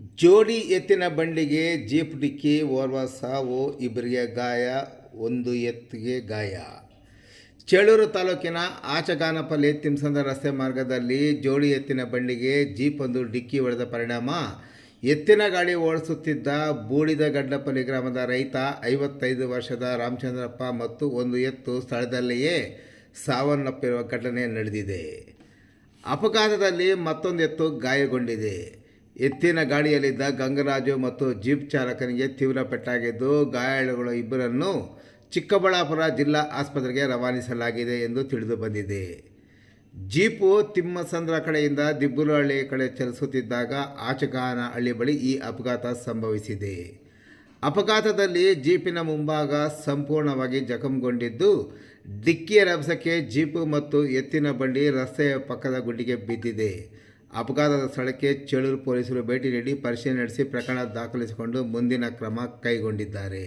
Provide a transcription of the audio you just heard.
ಜೋಡಿ ಎತ್ತಿನ ಬಂಡಿಗೆ ಜೀಪ್ ಡಿಕ್ಕಿ, ಓರ್ವ ಸಾವು ಇಬ್ಬರಿಗೆ ಗಾಯ, ಒಂದು ಎತ್ತಿಗೆ ಗಾಯ. ಚೇಳೂರು ತಾಲೂಕಿನ ಆಚಗಾನಪಲ್ಲಿ ತಿಮ್ಸಂದ ರಸ್ತೆ ಮಾರ್ಗದಲ್ಲಿ ಜೋಡಿ ಎತ್ತಿನ ಬಂಡಿಗೆ ಜೀಪ್ ಒಂದು ಡಿಕ್ಕಿ ಹೊಡೆದ ಪರಿಣಾಮ. ಎತ್ತಿನ ಗಾಡಿ ಓಡಿಸುತ್ತಿದ್ದ ಬೂಡಿದ ಗಡ್ಡಪಲ್ಲಿ ಗ್ರಾಮದ ರೈತ, ಐವತ್ತೈದು ವರ್ಷದ ರಾಮಚಂದ್ರಪ್ಪ ಮತ್ತು ಒಂದು ಎತ್ತು ಸ್ಥಳದಲ್ಲಿಯೇ ಸಾವನ್ನಪ್ಪಿರುವ ಘಟನೆ ನಡೆದಿದೆ. ಅಪಘಾತದಲ್ಲಿ ಮತ್ತೊಂದು ಎತ್ತು ಗಾಯಗೊಂಡಿದೆ. ಎತ್ತಿನ ಗಾಡಿಯಲ್ಲಿದ್ದ ಗಂಗರಾಜು ಮತ್ತು ಜೀಪ್ ಚಾಲಕನಿಗೆ ತೀವ್ರ ಪೆಟ್ಟಾಗಿದ್ದು, ಗಾಯಾಳುಗಳು ಇಬ್ಬರನ್ನು ಚಿಕ್ಕಬಳ್ಳಾಪುರ ಜಿಲ್ಲಾ ಆಸ್ಪತ್ರೆಗೆ ರವಾನಿಸಲಾಗಿದೆ ಎಂದು ತಿಳಿದು ಬಂದಿದೆ. ಜೀಪು ತಿಮ್ಮಸಂದ್ರ ಕಡೆಯಿಂದ ದಿಬ್ಬುರಹಳ್ಳಿ ಕಡೆ ಚಲಿಸುತ್ತಿದ್ದಾಗ ಆಚಗಾನ ಹಳ್ಳಿ ಬಳಿ ಈ ಅಪಘಾತ ಸಂಭವಿಸಿದೆ. ಅಪಘಾತದಲ್ಲಿ ಜೀಪಿನ ಮುಂಭಾಗ ಸಂಪೂರ್ಣವಾಗಿ ಜಖಂಗೊಂಡಿದ್ದು, ಡಿಕ್ಕಿಯ ರಭಸಕ್ಕೆ ಜೀಪು ಮತ್ತು ಎತ್ತಿನ ಬಂಡಿ ರಸ್ತೆಯ ಪಕ್ಕದ ಗುಂಡಿಗೆ ಬಿದ್ದಿದೆ. ಅಪಘಾತದ ಸ್ಥಳಕ್ಕೆ ಚೇಳೂರು ಪೊಲೀಸರು ಭೇಟಿ ನೀಡಿ ಪರಿಶೀಲನೆ ನಡೆಸಿ ಪ್ರಕರಣ ದಾಖಲಿಸಿಕೊಂಡು ಮುಂದಿನ ಕ್ರಮ ಕೈಗೊಂಡಿದ್ದಾರೆ.